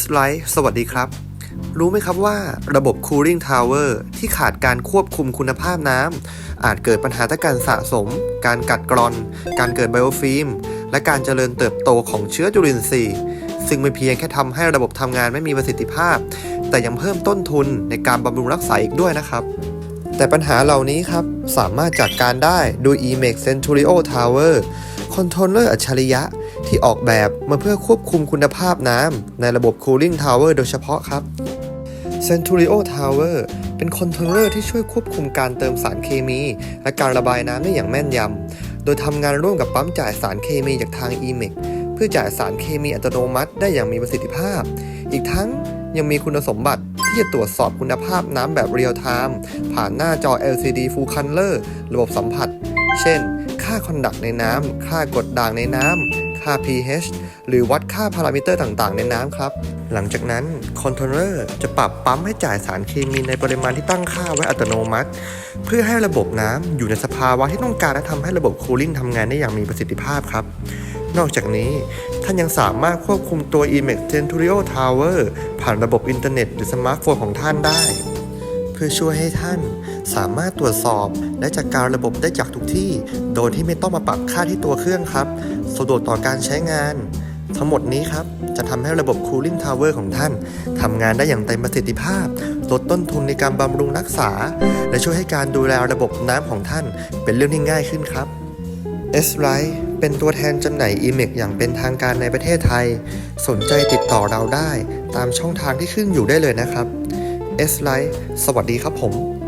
S Light สวัสดีครับ รู้ไหมครับว่าระบบ Cooling Tower ที่ขาดการควบคุมคุณภาพน้ำอาจเกิดปัญหาทั้งการสะสม การกัดกร่อน การเกิดไบโอฟิล์มและการเจริญเติบโตของเชื้อจุลินทรีย์ซึ่งไม่เพียงแค่ทำให้ระบบทำงานไม่มีประสิทธิภาพ แต่ยังเพิ่มต้นทุนในการบำรุงรักษาอีกด้วยนะครับ แต่ปัญหาเหล่านี้ครับ สามารถจัดการได้ด้วย eMax Centurio Tower คอนโทรลเลอร์อัจฉริยะ ที่ออกแบบมาเพื่อควบคุมคุณภาพน้ำในระบบ Cooling Tower โดยเฉพาะครับ Centurio Tower เป็นคอนโทรลเลอร์ที่ช่วยควบคุมการเติมสารเคมี และการระบายน้ำได้อย่างแม่นยำ โดยทำงานร่วมกับปั๊มจ่ายสารเคมีจากทาง eMax เพื่อจ่ายสารเคมีอัตโนมัติได้อย่างมีประสิทธิภาพ อีกทั้งยังมีคุณสมบัติที่จะตรวจสอบคุณภาพน้ำแบบเรียลไทม์ผ่านหน้าจอ LCD Full Color ระบบสัมผัส เช่น ค่าคอนดักในน้ำ ค่ากดด่างในน้ำ ค่า pH หรือวัดค่าพารามิเตอร์ต่างๆ ในน้ำครับ หลังจากนั้นคอนโทรลเลอร์จะปรับปั๊มให้จ่ายสารเคมีในปริมาณที่ตั้งค่าไว้อัตโนมัติ เพื่อให้ระบบน้ำอยู่ในสภาวะที่ต้องการและทำให้ระบบคูลิ่งทำงานได้อย่างมีประสิทธิภาพครับนอกจากนี้ท่านยังสามารถควบคุมตัว eMax Centurio Tower ผ่านระบบอินเทอร์เน็ตหรือสมาร์ทโฟนของท่านได้ พื่อช่วยให้ท่านสามารถตรวจสอบและจัดการระบบได้จากทุกที่ โดยที่ไม่ต้องมาปรับค่าที่ตัวเครื่องครับ สะดวกต่อการใช้งาน ทั้งหมดนี้ครับ จะทำให้ระบบ Cooling Tower ของท่านทำงานได้อย่างเต็มประสิทธิภาพ ลดต้นทุนในการบำรุงรักษา และช่วยให้การดูแลระบบน้ำของท่าน เป็นเรื่องที่ง่ายขึ้นครับ S l i g h t เป็นตัวแทนจำหน่าย eMax อย่างเป็นทางการในประเทศไทย สนใจติดต่อเราได้ตามช่องทางที่ขึ้นอยู่ได้เลยนะครับ S Life สวัสดีครับผม